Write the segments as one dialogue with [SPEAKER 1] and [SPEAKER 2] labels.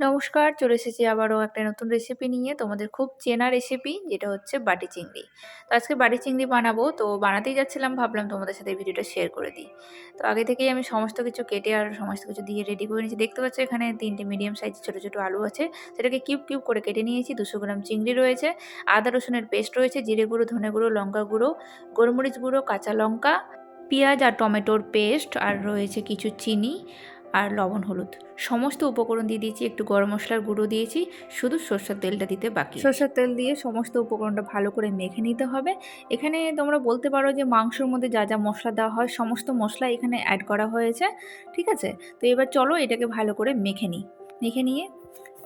[SPEAKER 1] নমস্কার, চলে এসেছি আবারও একটা নতুন রেসিপি নিয়ে তোমাদের খুব চেনা রেসিপি যেটা হচ্ছে বাটি চিংড়ি। তো আজকে বাটি চিংড়ি বানাবো, তো বানাতেই যাচ্ছিলাম, ভাবলাম তোমাদের সাথে ভিডিওটা শেয়ার করে দিই। তো আগে থেকেই আমি সমস্ত কিছু কেটে আর সমস্ত কিছু দিয়ে রেডি করে নিয়েছি। দেখতে পাচ্ছ এখানে তিনটে মিডিয়াম সাইজের ছোটো ছোটো আলু আছে। সেটাকে কিউব কিউব করে কেটে নিয়েছি। দুশো গ্রাম চিংড়ি রয়েছে, আদা রসুনের পেস্ট রয়েছে, জিরে গুঁড়ো, ধনে গুঁড়ো, লঙ্কা গুঁড়ো, গোলমরিচ গুঁড়ো, কাঁচা লঙ্কা, পেঁয়াজ আর টমেটোর পেস্ট আর রয়েছে কিছু চিনি। আর লবণ, হলুদ। সমস্ত উপকরণ দিয়ে দিয়েছি, একটু গরম মশলার গুঁড়ো দিয়েছি, শুধু সর্ষের তেলটা দিতে বাকি। সর্ষের তেল দিয়ে সমস্ত উপকরণটা ভালো করে মেখে নিতে হবে। এখানে তোমরা বলতে পারো যে মাংসর মধ্যে যা যা মশলা দেওয়া হয়, সমস্ত মশলা এখানে অ্যাড করা হয়েছে, ঠিক আছে? তো এবার চলো এটাকে ভালো করে মেখে নিই। মেখে নিয়ে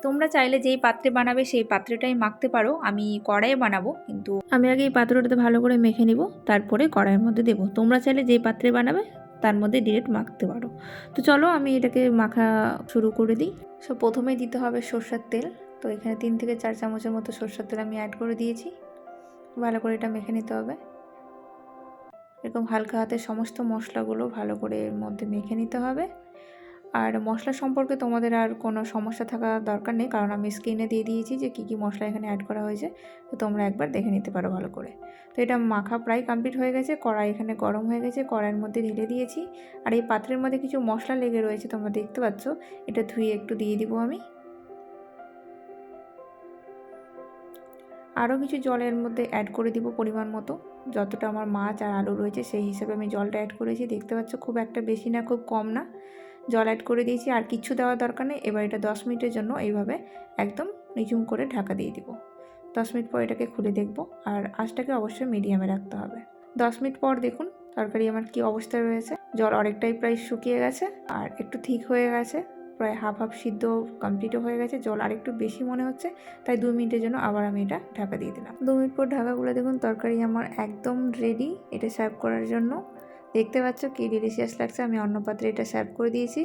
[SPEAKER 1] তোমরা চাইলে যেই পাত্রে বানাবে সেই পাত্রটাই মাখতে পারো। আমি কড়াইয়ে বানাবো, কিন্তু আমি আগে এই পাত্রটাতে ভালো করে মেখে নিব, তারপরে কড়াইয়ের মধ্যে দেবো। তোমরা চাইলে যেই পাত্রে বানাবে তার মধ্যে ডিরেক্ট মাখতে পারো। তো চলো আমি এটাকে মাখা শুরু করে দিই। সো প্রথমেই দিতে হবে সর্ষার তেল। তো এখানে তিন থেকে চার চামচের মতো সর্ষার তেল আমি অ্যাড করে দিয়েছি। ভালো করে এটা মেখে নিতে হবে। এরকম হালকা হাতে সমস্ত মশলাগুলো ভালো করে এর মধ্যে মেখে নিতে হবে। আর মশলা সম্পর্কে তোমাদের আর কোনো সমস্যা থাকা দরকার নেই, কারণ আমি স্ক্রিনে দিয়ে দিয়েছি যে কী কী মশলা এখানে অ্যাড করা হয়েছে, তো তোমরা একবার দেখে নিতে পারো ভালো করে। তো এটা মাখা প্রায় কমপ্লিট হয়ে গেছে, কড়াই এখানে গরম হয়ে গেছে, কড়াইয়ের মধ্যে ঢেলে দিয়েছি। আর এই পাত্রের মধ্যে কিছু মশলা লেগে রয়েছে, তোমরা দেখতে পাচ্ছ, এটা ধুয়ে একটু দিয়ে দিব আমি। আরও কিছু জলের মধ্যে অ্যাড করে দিব পরিমাণ মতো, যতটা আমার মাছ আর আলু রয়েছে, সেই হিসেবে আমি জলটা অ্যাড করেছি, দেখতে পাচ্ছ, খুব একটা বেশি না, খুব কম না। জল অ্যাড করে দিয়েছি, আর কিচ্ছু দেওয়ার দরকার নেই। এবার এটা দশ মিনিটের জন্য এইভাবে একদম নিচুম করে ঢাকা দিয়ে দিব। দশ মিনিট পর এটাকে খুলে দেখব, আর আঁচটাকে অবশ্যই মিডিয়ামে রাখতে হবে। দশ মিনিট পর দেখুন তরকারি আমার কি অবস্থায় রয়েছে। জল অনেকটাই প্রায় শুকিয়ে গেছে, আর একটু ঠিক হয়ে গেছে। প্রায় হাফ হাফ সিদ্ধ কমপ্লিটও হয়ে গেছে। জল আর একটু বেশি মনে হচ্ছে, তাই দু মিনিটের জন্য আবার আমি এটা ঢাকা দিয়ে দিলাম। দু মিনিট পর ঢাকাগুলো দেখুন, তরকারি আমার একদম রেডি এটা সার্ভ করার জন্য দেখতে পাচ্ছ কি ডিলিশিয়াস লাগছে, আমি অন্য পাত্রে এটা সার্ভ করে দিয়েছি।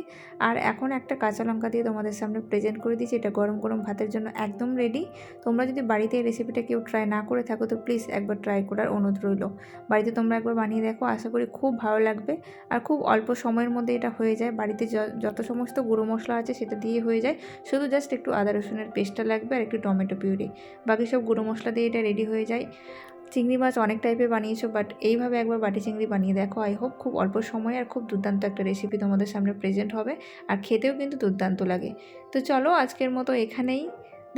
[SPEAKER 1] আর এখন একটা কাঁচা লঙ্কা দিয়ে তোমাদের সামনে প্রেজেন্ট করে দিয়েছি, এটা গরম গরম ভাতের জন্য একদম রেডি তোমরা যদি বাড়িতে এই রেসিপিটা কেউ ট্রাই না করে থাকো, তো প্লিজ একবার ট্রাই করার অনুরোধ রইল। বাড়িতে তোমরা একবার বানিয়ে দেখো, আশা করি খুব ভালো লাগবে। আর খুব অল্প সময়ের মধ্যে এটা হয়ে যায়। বাড়িতে যত সমস্ত গুঁড়ো মশলা আছে, সেটা দিয়ে হয়ে যায়। শুধু জাস্ট একটু আদা রসুনের পেস্টটা লাগবে আর একটু টমেটো পিউরি। বাকি সব গুঁড়ো মশলা দিয়ে এটা রেডি হয়ে যায়। চিংড়ি মাছ অনেক টাইপের বানিয়েছো বাট এইভাবে একবার বাটি চিংড়ি বানিয়ে দেখো। আই হোপ খুব অল্প সময় আর খুব দুর্দান্ত একটা রেসিপি তোমাদের সামনে প্রেজেন্ট হবে, আর খেতেও কিন্তু দুর্দান্ত লাগে। তো চলো আজকের মতো এখানেই,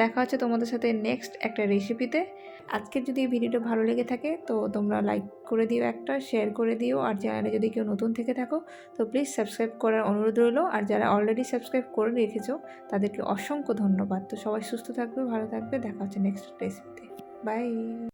[SPEAKER 1] দেখা হচ্ছে তোমাদের সাথে নেক্সট একটা রেসিপিতে আজকের যদি এই ভিডিওটা ভালো লেগে থাকে, তো তোমরা লাইক করে দিও একটা শেয়ার করে দিও, আর চ্যানেলে যদি কেউ নতুন থেকে থাকো, তো প্লিজ সাবস্ক্রাইব করার অনুরোধ রইল। আর যারা অলরেডি সাবস্ক্রাইব করে রেখেছো, তাদেরকে অসংখ্য ধন্যবাদ। তো সবাই সুস্থ থাকবে, ভালো থাকবে, দেখা হচ্ছে নেক্সট রেসিপিতে বাই